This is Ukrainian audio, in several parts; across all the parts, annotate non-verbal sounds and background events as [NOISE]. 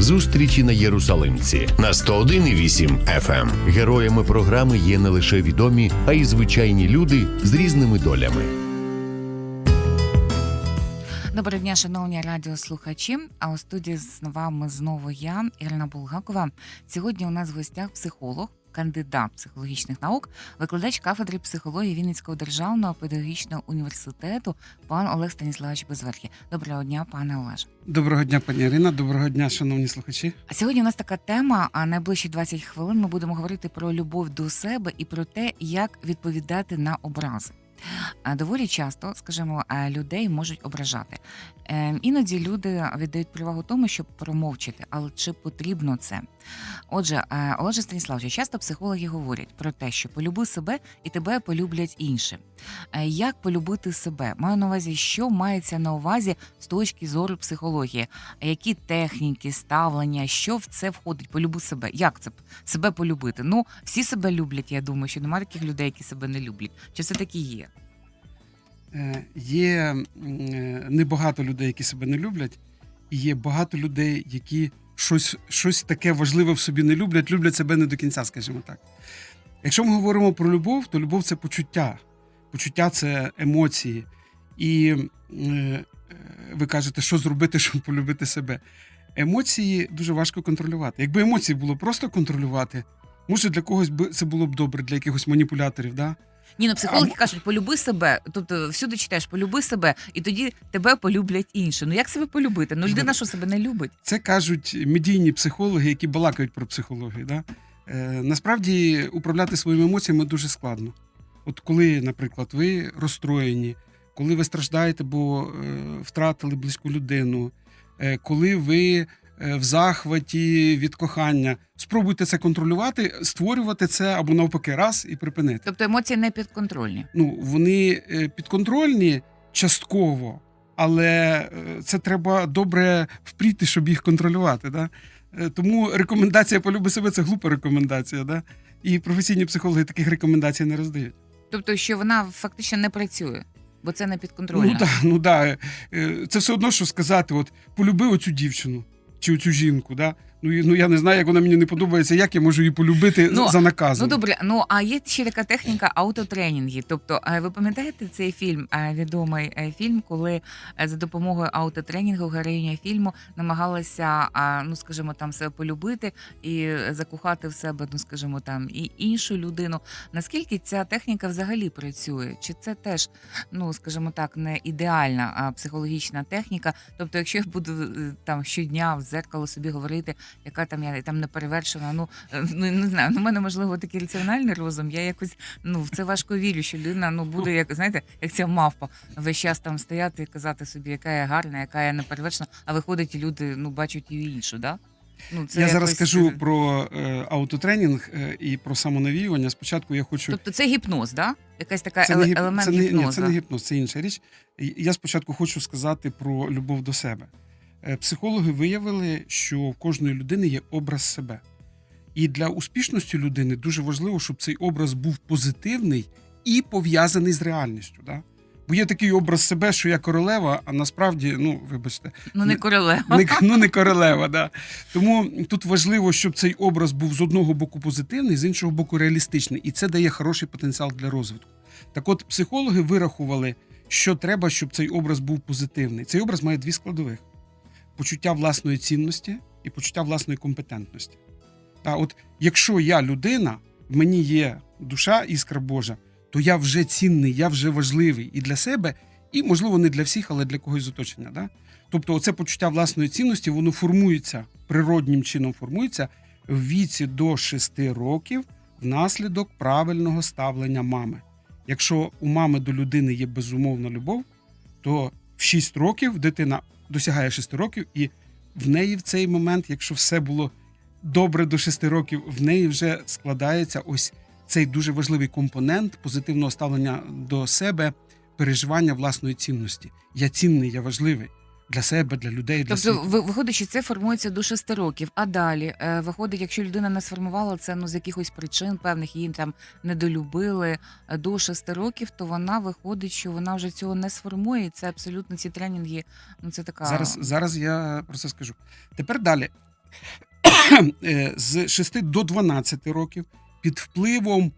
Зустрічі на Єрусалимці на 101,8 FM. Героями програми є не лише відомі, а й звичайні люди з різними долями. Доброго дня, шановні радіослухачі. А у студії з вами знову я, Ірина Булгакова. Сьогодні у нас в гостях психолог, кандидат психологічних наук, викладач кафедри психології Вінницького державного педагогічного університету, пан Олег Станіславович Безверхі. Доброго дня, пане Олеже. Доброго дня, пані Ірина. Доброго дня, шановні слухачі. А сьогодні у нас така тема. А найближчі 20 хвилин ми будемо говорити про любов до себе і про те, як відповідати на образи. А Доволі часто, скажімо, е, людей можуть ображати. Е, Іноді люди віддають перевагу тому, щоб промовчати, але чи потрібно це? Отже, е, Олеже Станіславовичу, часто психологи говорять про те, що полюби себе і тебе полюблять інші. Е, Як полюбити себе? Маю на увазі, що мається на увазі з точки зору психології, які техніки, ставлення, що в це входить? Полюби себе. Як це себе полюбити? Ну, всі себе люблять. Я думаю, що немає таких людей, які себе не люблять. Чи все таки є? Е, Є е, небагато людей, які себе не люблять, і є багато людей, які щось, щось таке важливе в собі не люблять, люблять себе не до кінця, скажімо так. Якщо ми говоримо про любов, то любов це почуття. Почуття це емоції. І е, ви кажете, що зробити, [LAUGHS] щоб полюбити себе. Емоції дуже важко контролювати. Якби емоції було просто контролювати, може для когось це було б добре, для якихось маніпуляторів. Да? Ні, ну психологи кажуть, полюби себе. Тобто всюди читаєш, полюби себе, і тоді тебе полюблять інші. Ну як себе полюбити? Ну людина, що себе не любить. Це кажуть медійні психологи, які балакають про психологію. Да? Е, насправді управляти своїми емоціями дуже складно. От коли, наприклад, ви розстроєні, коли ви страждаєте, бо е, втратили близьку людину, е, коли ви в захваті від кохання, спробуйте це контролювати, створювати це або навпаки раз і припинити. Тобто емоції не підконтрольні. Ну, вони е, підконтрольні частково, але е, це треба добре впріти, щоб їх контролювати. Да? Е, Тому рекомендація полюби себе це глупа рекомендація. Да? І професійні психологи таких рекомендацій не роздають. Тобто, що вона фактично не працює, бо це не підконтрольно. Ну да, ну да. Е, Це все одно, що сказати: от полюби оцю дівчину чи цю жінку. Да? Ну, ну я не знаю, як вона мені не подобається, як я можу її полюбити Ну, за наказом. Ну добре, ну а є ще така техніка аутотренінги. Тобто, е, ви пам'ятаєте цей фільм, е, відомий е, фільм, коли за допомогою аутотренінгу героїня фільму намагалася, ну скажімо, там себе полюбити і закохати в себе, ну скажімо, там і іншу людину. Наскільки ця техніка взагалі працює? Чи це теж, ну скажімо так, не ідеальна а, психологічна техніка? Тобто, якщо я буду там щодня в зеркало собі говорити, яка там я там не перевершена, ну Е, ну не знаю. Ну, в мене можливо такий раціональний розум. Я якось ну в це важко вірю, що людина ну буде як знаєте, як ця мавпа весь час там стояти і казати собі, яка я гарна, яка я неперевершена, а виходить, і люди ну бачать її іншу, да? Ну це я зараз якось, скажу е, про е, аутотренінг е, і про самонавіювання. Спочатку я хочу Тобто це гіпноз, да? Якась така це еле- не, гіп... елемент це, не, ні, це не гіпноз, це інша річ. Я спочатку хочу сказати про любов до себе. Е, Психологи виявили, що в кожної людини є образ себе. І для успішності людини дуже важливо, щоб цей образ був позитивний і пов'язаний з реальністю. Да? Бо є такий образ себе, що я королева, а насправді, ну, вибачте, Ну не не- королева. не, ну, не королева. Да. Тому тут важливо, щоб цей образ був з одного боку позитивний, з іншого боку реалістичний. І це дає хороший потенціал для розвитку. Так от, психологи вирахували, що треба, щоб цей образ був позитивний. Цей образ має дві складових: почуття власної цінності і почуття власної компетентності. А от якщо я людина, в мені є душа, іскра Божа, то я вже цінний, я вже важливий і для себе, і, можливо, не для всіх, але для когось з оточення. Да? Тобто, оце почуття власної цінності, воно формується природнім чином формується в віці до 6 років внаслідок правильного ставлення мами. Якщо у мами до людини є безумовна любов, то в 6 років дитина досягає 6 років, і в неї в цей момент, якщо все було добре до 6 років, в неї вже складається ось цей дуже важливий компонент позитивного ставлення до себе, переживання власної цінності. Я цінний, я важливий для себе, для людей, для Тобто, світу. виходить, що це формується до 6 років. А далі е, виходить, якщо людина не сформувала це ну з якихось причин певних її там недолюбили е, до 6 років, то вона виходить, що вона вже цього не сформує. І Це абсолютно ці тренінги. Ну це така Зараз, зараз я про це скажу. Тепер далі. [COUGHS] Е, з 6 до 12 років під впливом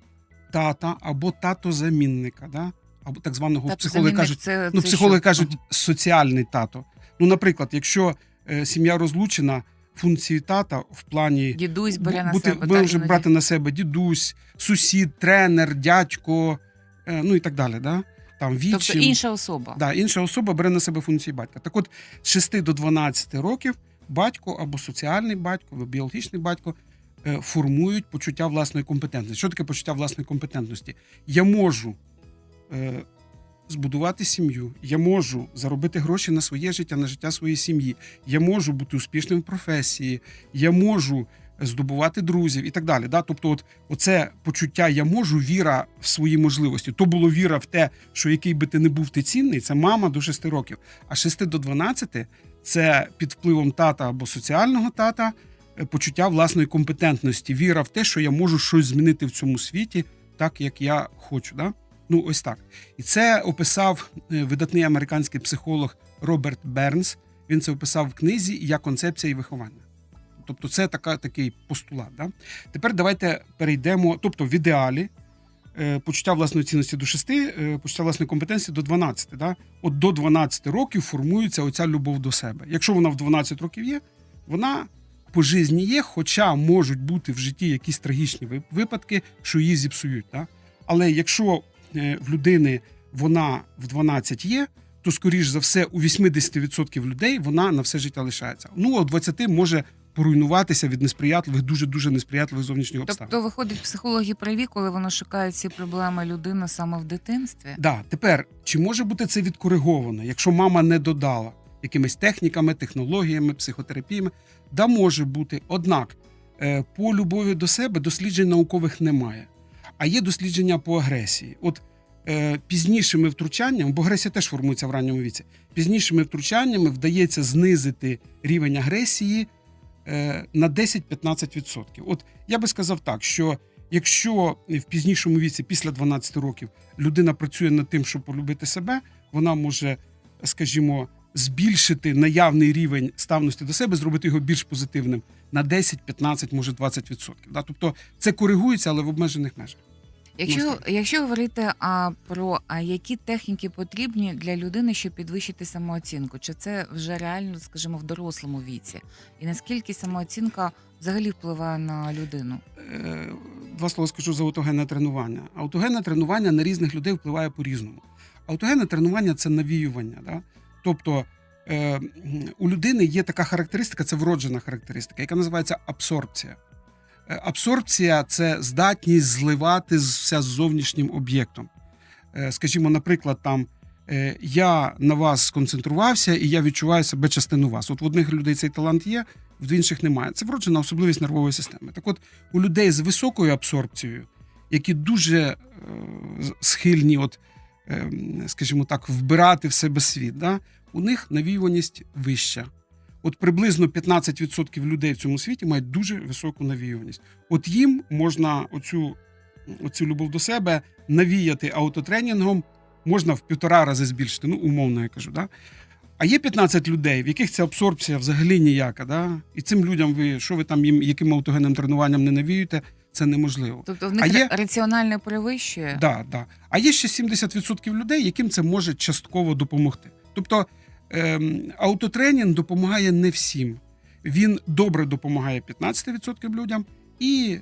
тата або тато-замінника, да? або так званого Тато психологи кажуть, це, ну, це психологи що? кажуть соціальний тато. Ну, наприклад, якщо е, сім'я розлучена, функції тата в плані дідусь бере бу- на бути, себе. може брати на себе дідусь, сусід, тренер, дядько, е, ну і так далі. Да? Там вічим. Тобто інша особа. Да, інша особа бере на себе функції батька. Так от, з 6 до 12 років батько або соціальний батько, або біологічний батько е, формують почуття власної компетентності. Що таке почуття власної компетентності? Я можу збудувати сім'ю, я можу заробити гроші на своє життя, на життя своєї сім'ї, я можу бути успішним в професії, я можу здобувати друзів і так далі. Да? Тобто, от, оце почуття я можу, віра в свої можливості. То було віра в те, що який би ти не був ти цінний, це мама до 6 років. А з 6 до 12 це під впливом тата або соціального тата е, почуття власної компетентності, віра в те, що я можу щось змінити в цьому світі так, як я хочу. Да? Ну, ось так. І це описав е, видатний американський психолог Роберт Бернс. Він це описав в книзі Я концепція і виховання. Тобто, це така, такий постулат. Да? Тепер давайте перейдемо. Тобто, в ідеалі е, почуття власної цінності до 6, е, почуття власної компетенції до 12. Да? От до 12 років формується оця любов до себе. Якщо вона в 12 років є, вона по житті є, хоча можуть бути в житті якісь трагічні випадки, що її зіпсують. Да? Але якщо в людини вона в 12 є, то скоріш за все у 80% людей вона на все життя лишається. Ну а у 20 може поруйнуватися від несприятливих, дуже дуже несприятливих зовнішніх обставин. Тобто, виходить, психологи праві, коли вони шукають ці проблеми людини саме в дитинстві. Да, тепер чи може бути це відкориговано, якщо мама не додала якимись техніками, технологіями, психотерапіями? Да, може бути. Однак е, по любові до себе досліджень наукових немає. А є дослідження по агресії. От е, пізнішими втручаннями, бо агресія теж формується в ранньому віці, пізнішими втручаннями вдається знизити рівень агресії е, на 10-15%. От я би сказав так, що якщо в пізнішому віці, після 12 років, людина працює над тим, щоб полюбити себе, вона може, скажімо, збільшити наявний рівень ставності до себе, зробити його більш позитивним на 10, 15, може 20%. Да? Тобто це коригується, але в обмежених межах. Якщо, якщо говорити а, про а, які техніки потрібні для людини, щоб підвищити самооцінку, чи це вже реально, скажімо, в дорослому віці? І наскільки самооцінка взагалі впливає на людину? Е, Два слова скажу за аутогенне тренування. Аутогенне тренування на різних людей впливає по-різному. Аутогенне тренування це навіювання. Да? Тобто е, у людини є така характеристика, це вроджена характеристика, яка називається абсорбція. Е, Абсорбція це здатність зливатися з зовнішнім об'єктом. Е, Скажімо, наприклад, там е, я на вас сконцентрувався і я відчуваю себе частину вас. От в одних людей цей талант є, в інших немає. Це вроджена особливість нервової системи. Так от, у людей з високою абсорбцією, які дуже схильні, от, е, скажімо так, вбирати в себе світ, да? у них навіюваність вища. От приблизно 15% людей в цьому світі мають дуже високу навіюваність. От їм можна оцю, оцю любов до себе навіяти аутотренінгом, можна в півтора рази збільшити, ну, умовно я кажу. Да? А є 15 людей, в яких ця абсорбція взагалі ніяка. Да? І цим людям ви, що ви там їм яким аутогенним тренуванням не навіюєте, це неможливо. Тобто в них А є- ра- раціонально перевищує? Да, да. А є ще 70% людей, яким це може частково допомогти. Тобто аутотренінг допомагає не всім. Він добре допомагає 15% людям і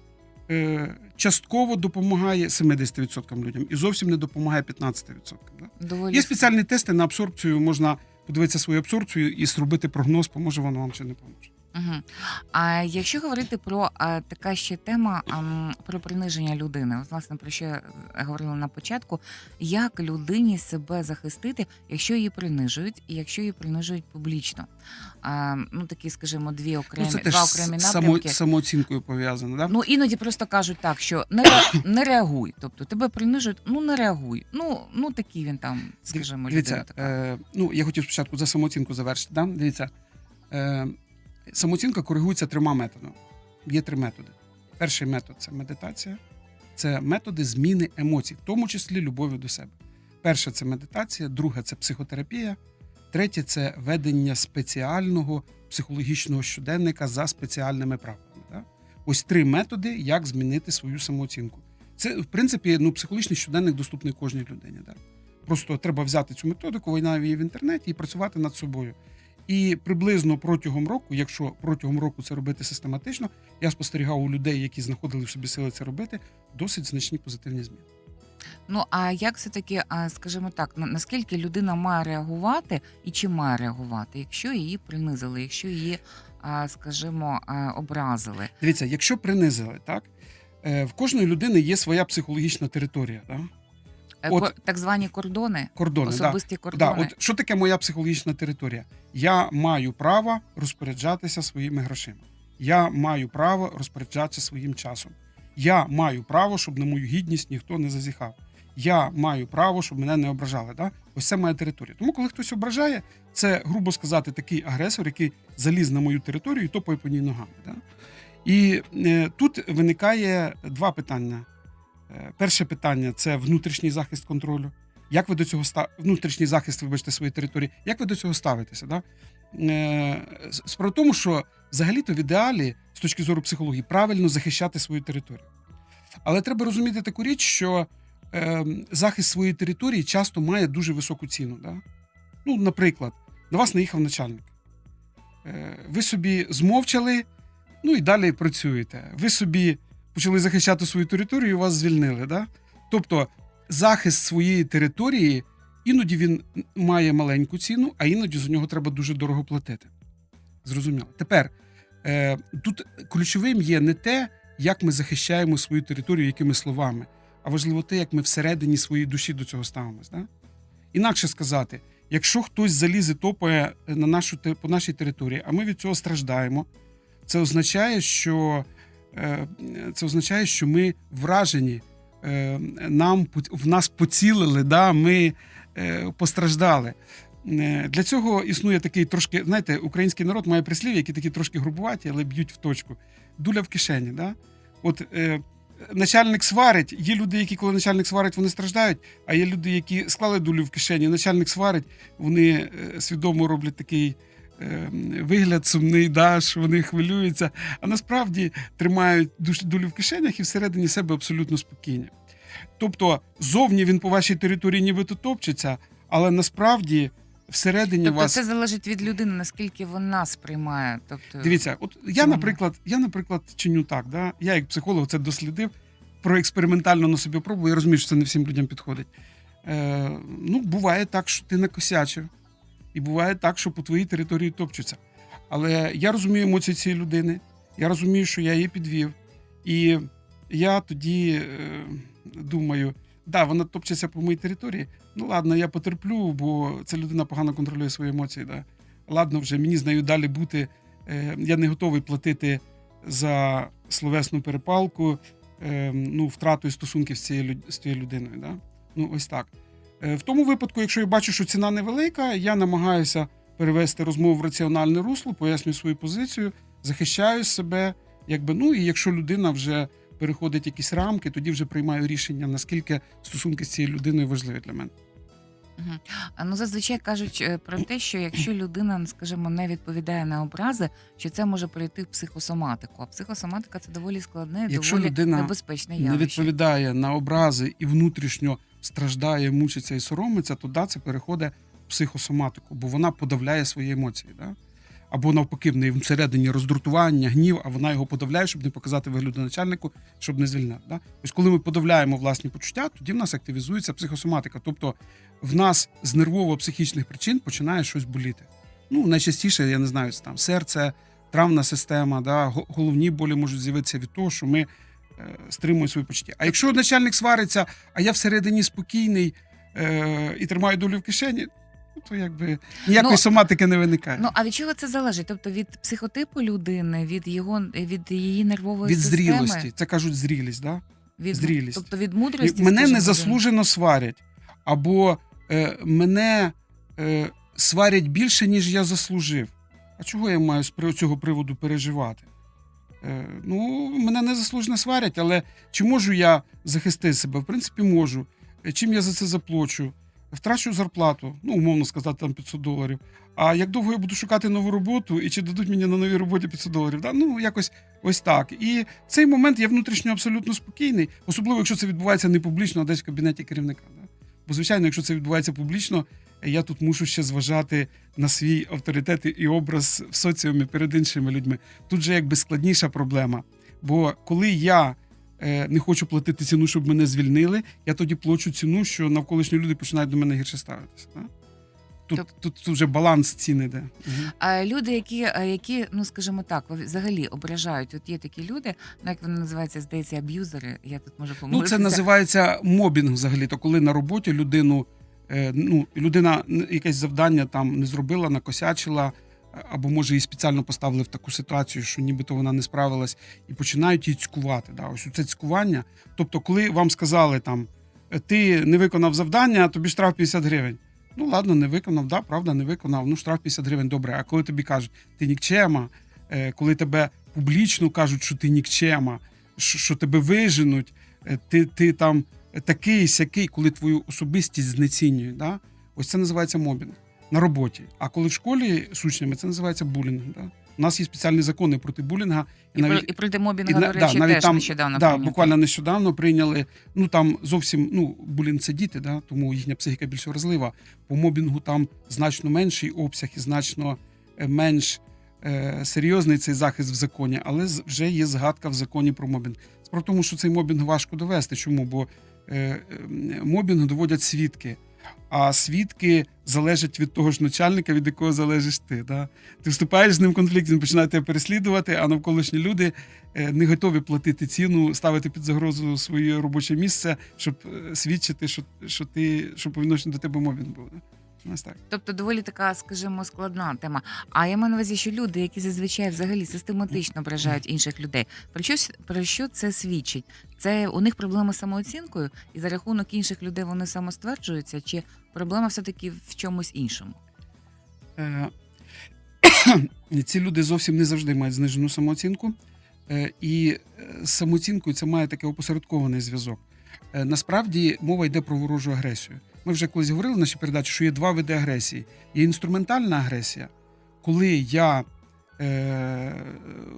е, частково допомагає 70% людям, і зовсім не допомагає 15%. Да? Доволі Є спеціальні тести на абсорбцію, можна подивитися свою абсорбцію і зробити прогноз, поможе воно вам чи не поможе. Угу. А якщо говорити про а, така ще тема ам, про приниження людини, от, власне про що я говорила на початку, як людині себе захистити, якщо її принижують, і якщо її принижують публічно? А, ну такі, скажімо, дві окремі ну, це теж два з окремі само, напрямки. самооцінкою пов'язано. Да? Ну іноді просто кажуть так, що не, ре- не реагуй. Тобто тебе принижують, ну не реагуй. Ну ну такий він там, скажімо, людина Дивіться, така. е, ну я хотів спочатку за самооцінку завершити. Да? Дивіться, е, самооцінка коригується трьома методами. Є три методи. Перший метод це медитація, це методи зміни емоцій, в тому числі любові до себе. Перше це медитація, друге це психотерапія, Третє це ведення спеціального психологічного щоденника за спеціальними правилами. Да? Ось три методи, як змінити свою самооцінку. Це, в принципі, ну, психологічний щоденник доступний кожній людині. Да? Просто треба взяти цю методику, вона є в інтернеті і працювати над собою. І приблизно протягом року, якщо протягом року це робити систематично, я спостерігав у людей, які знаходили в собі сили це робити, досить значні позитивні зміни. Ну а як все таки, скажімо так, на- наскільки людина має реагувати і чи має реагувати, якщо її принизили, якщо її, скажімо, образили? Дивіться, якщо принизили, так е, в кожної людини є своя психологічна територія, да? Е, От- так звані кордони, кордони. Да. особисті кордони. Да, от що таке моя психологічна територія? Я маю право розпоряджатися своїми грошима. Я маю право розпоряджатися своїм часом. Я маю право, щоб на мою гідність ніхто не зазіхав. Я маю право, щоб мене не ображали. Да? Ось це моя територія. Тому, коли хтось ображає, це, грубо сказати, такий агресор, який заліз на мою територію і топає по ній ногами. Да? І е, тут виникає два питання. Е, перше питання це внутрішній захист контролю. Як ви до цього ста... внутрішній захист, вибачте, своєї території, як ви до цього ставитеся? Да? Е, справа в тому, що взагалі-то в ідеалі, з точки зору психології, правильно захищати свою територію. Але треба розуміти таку річ, що е, захист своєї території часто має дуже високу ціну. Да? Ну, наприклад, на вас наїхав начальник. Е, ви собі змовчали, ну і далі працюєте. Ви собі почали захищати свою територію, вас звільнили. Да? Тобто захист своєї території іноді він має маленьку ціну, а іноді за нього треба дуже дорого платити. Зрозуміло. Тепер е, тут ключовим є не те, як ми захищаємо свою територію, якими словами, а важливо те, як ми всередині своєї душі до цього ставимось. Да? Інакше сказати, якщо хтось залізе топає на нашу по нашій території, а ми від цього страждаємо, це означає, що е, це означає, що ми вражені, е, нам в нас поцілили, да, ми е, постраждали. Е, Для цього існує такий трошки, знаєте, український народ має прислів'я, які такі трошки грубуваті, але б'ють в точку. Дуля в кишені. Да? От е, начальник сварить, є люди, які, коли начальник сварить, вони страждають, а є люди, які склали дулю в кишені, начальник сварить, вони е, свідомо роблять такий е, вигляд сумний, да, що вони хвилюються, а насправді тримають душ- дулю в кишенях і всередині себе абсолютно спокійні. Тобто, зовні він по вашій території нібито топчеться, але насправді всередині Тобто вас. це залежить від людини, наскільки вона сприймає. Тобто, Дивіться, от я, наприклад, я, наприклад, чиню так. Да? Я як психолог це дослідив, проекспериментально на собі пробую. Я розумію, що це не всім людям підходить. Е, ну, буває так, що ти накосячив, і буває так, що по твоїй території топчуться. Але я розумію емоції цієї людини, я розумію, що я її підвів. І я тоді е, думаю, да, вона топчеться по моїй території. Ну ладно, я потерплю, бо ця людина погано контролює свої емоції. Да. Ладно, вже мені з нею далі бути. Е, я не готовий платити за словесну перепалку, е, ну, втратою стосунків з цією, з цією людиною. Да? Ну, ось так. Е, в тому випадку, якщо я бачу, що ціна невелика, я намагаюся перевести розмову в раціональне русло, пояснюю свою позицію, захищаю себе. Якби, ну, і якщо людина вже переходить якісь рамки, тоді вже приймаю рішення, наскільки стосунки з цією людиною важливі для мене. А, Ну, зазвичай кажуть е, про те, що якщо людина, скажімо, не відповідає на образи, що це може перейти в психосоматику. А психосоматика це доволі складне, Якщо доволі людина небезпечне не відповідає на образи і внутрішньо страждає, мучиться і соромиться, то да, це переходить в психосоматику, бо вона подавляє свої емоції. Да? Або навпаки, в неї всередині роздратування, гнів, а вона його подавляє, щоб не показати вигляду начальнику, щоб не звільняв. Да? Ось коли ми подавляємо власні почуття, тоді в нас активізується психосоматика. Тобто в нас з нервово-психічних причин починає щось боліти. Ну, найчастіше, я не знаю, там серце, травна система, да, головні болі можуть з'явитися від того, що ми е, стримуємо свої почуття. А якщо начальник свариться, а я всередині спокійний е, і тримаю долю в кишені, ну, то якби ніякої Ну, соматики не виникає. Ну а від чого це залежить? Тобто від психотипу людини, від його від її нервової від системи, зрілості. Це кажуть зрілість, да? від зрілість. тобто від мудрості мене незаслужено сварять, або е, мене е, сварять більше, ніж я заслужив. А чого я маю з цього приводу переживати? Е, ну, мене незаслужено сварять, але чи можу я захистити себе? В принципі, можу. Е, Чим я за це заплачу? втрачу зарплату, ну умовно сказати, там 500 доларів. А як довго я буду шукати нову роботу, і чи дадуть мені на новій роботі 500 доларів? Да? Ну якось ось так. І цей момент я внутрішньо абсолютно спокійний, особливо якщо це відбувається не публічно, а десь в кабінеті керівника. Да? Бо, звичайно, якщо це відбувається публічно, я тут мушу ще зважати на свій авторитет і образ в соціумі перед іншими людьми. Тут же якби складніша проблема. Бо коли я е, не хочу платити ціну, щоб мене звільнили, я тоді плачу ціну, що навколишні люди починають до мене гірше ставитися. Да? Тут, Тоб- тут, тут вже баланс цін іде. Мгм. А люди, які, які, ну скажімо так, взагалі ображають. От є такі люди, ну як вони називаються, здається, аб'юзери. Я тут можу Ну, це називається мобінг взагалі. То коли на роботі людину, ну, людина якесь завдання там не зробила, накосячила, або може її спеціально поставили в таку ситуацію, що нібито вона не справилась, і починають її цькувати. Да? Ось це цькування. Тобто, коли вам сказали там, е, ти не виконав завдання, тобі штраф 50 гривень. Ну ладно, не виконав, да, правда, не виконав. Ну, штраф 50 гривень, добре. А коли тобі кажуть, ти нікчема, е, коли тебе публічно кажуть, що ти нікчема, що, тебе виженуть, е, ти, ти там такий сякий, коли твою особистість знецінюють. Да? Ось це називається мобінг на роботі. А коли в школі з учнями, це називається булінг. Да? У нас є спеціальні закони проти булінга. і, про, і проти мобінга, і до да, навіть теж там- нещодавно да, прийнято. буквально нещодавно прийняли. Ну там зовсім ну булінг це діти, да, тому їхня психіка більш вразлива. По мобінгу там значно менший обсяг і значно е, менш е, серйозний цей захист в законі, але вже є згадка в законі про мобінг. Справа в тому, що цей мобінг важко довести. Чому? Бо е, е, мобінг доводять свідки. А свідки залежать від того ж начальника, від якого залежиш ти. Да? Ти вступаєш з ним в конфлікт, він починає тебе переслідувати, а навколишні люди е, не готові платити ціну, ставити під загрозу своє робоче місце, щоб свідчити, що, що ти що по до тебе мобінг був. Ось так. Тобто доволі така, скажімо, складна тема. А я маю на увазі, що люди, які зазвичай взагалі систематично ображають інших людей, про що про що це свідчить? Це у них проблеми з самооцінкою, і за рахунок інших людей вони самостверджуються, чи проблема все таки в чомусь іншому? Е, ці люди зовсім не завжди мають знижену самооцінку. Е, І е, з самооцінкою це має такий опосередкований зв'язок. Насправді мова йде про ворожу агресію. Ми вже колись говорили в нашій передачі, що є два види агресії. Є інструментальна агресія, коли я е,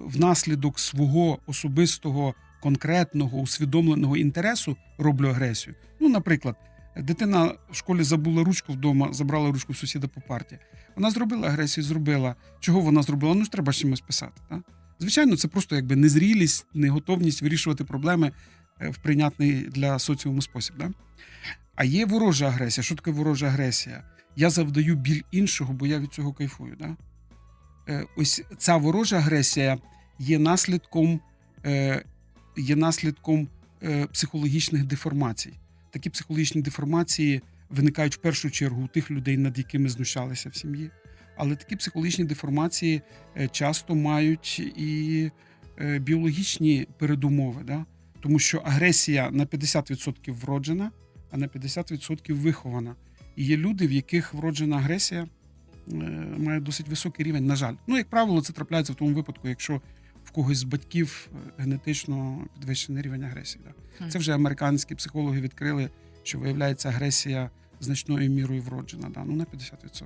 внаслідок свого особистого, конкретного, усвідомленого інтересу роблю агресію. Ну, наприклад, дитина в школі забула ручку вдома, забрала ручку сусіда по парті. Вона зробила агресію, зробила. Чого вона зробила? Ну ж треба чимось писати. Так? Звичайно, це просто якби незрілість, неготовність вирішувати проблеми е, в прийнятний для соціуму спосіб. Да? А є ворожа агресія. Що таке ворожа агресія? Я завдаю біль іншого, бо я від цього кайфую. Да? Е, Ось ця ворожа агресія є наслідком, е, є наслідком е, психологічних деформацій. Такі психологічні деформації виникають в першу чергу у тих людей, над якими знущалися в сім'ї. Але такі психологічні деформації часто мають і біологічні передумови, да? тому що агресія на 50% вроджена, а на 50% вихована. І є люди, в яких вроджена агресія е, має досить високий рівень, на жаль. Ну, як правило, це трапляється в тому випадку, якщо в когось з батьків е, генетично підвищений рівень агресії. Да? Це вже американські психологи відкрили, що виявляється агресія значною мірою вроджена, да? ну на 50%.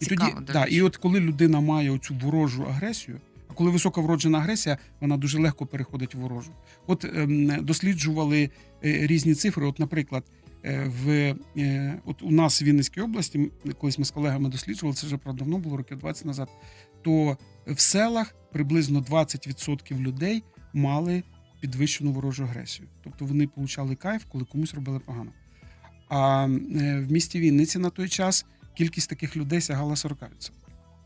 І Цікаво, тоді, да, і от коли людина має оцю ворожу агресію, а коли висока вроджена агресія, вона дуже легко переходить в ворожу. От ем, досліджували е, різні цифри. От, наприклад, в е, от у нас в Вінницькій області, колись ми з колегами досліджували, це вже правда давно було років 20 назад. То в селах приблизно 20% людей мали підвищену ворожу агресію. Тобто вони получали кайф, коли комусь робили погано. А е, в місті Вінниці на той час кількість таких людей сягала 40%.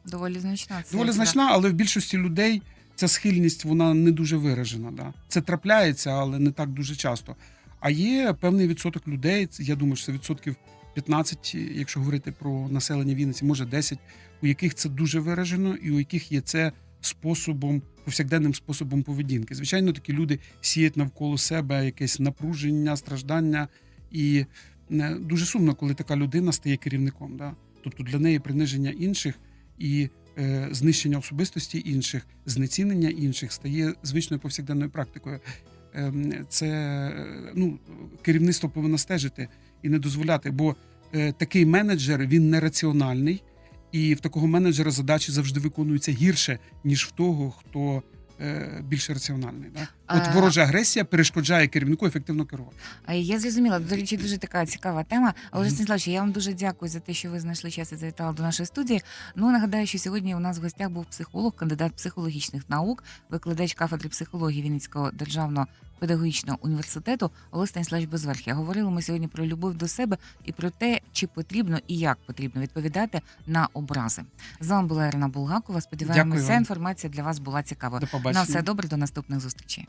Доволі значна. цифра. Доволі значна, але в більшості людей ця схильність вона не дуже виражена. Да? Це трапляється, але не так дуже часто. А є певний відсоток людей, я думаю, що це відсотків 15, якщо говорити про населення Вінниці, може 10, у яких це дуже виражено, і у яких є це способом, повсякденним способом поведінки. Звичайно, такі люди сіють навколо себе якесь напруження, страждання. І е, дуже сумно, коли така людина стає керівником. Да? Тобто для неї приниження інших і е, знищення особистості інших, знецінення інших стає звичною повсякденною практикою. Ем, Це е, ну, керівництво повинно стежити і не дозволяти, бо е, такий менеджер він нераціональний, і в такого менеджера задачі завжди виконуються гірше, ніж в того, хто е, більш раціональний. Да? От ворожа агресія перешкоджає керівнику ефективно керувати. Я зрозуміла. До речі, дуже така цікава тема. Олег Станіславович, я вам дуже дякую за те, що ви знайшли час і завітали до нашої студії. Ну нагадаю, що сьогодні у нас в гостях був психолог, кандидат психологічних наук, викладач кафедри психології Вінницького державного педагогічного університету Олег Станіславович Безверхя. Говорили ми сьогодні про любов до себе і про те, чи потрібно і як потрібно відповідати на образи. З вами була Ірина Булгакова. Сподіваємося, інформація для вас була цікавою. На все добре, до наступних зустрічей.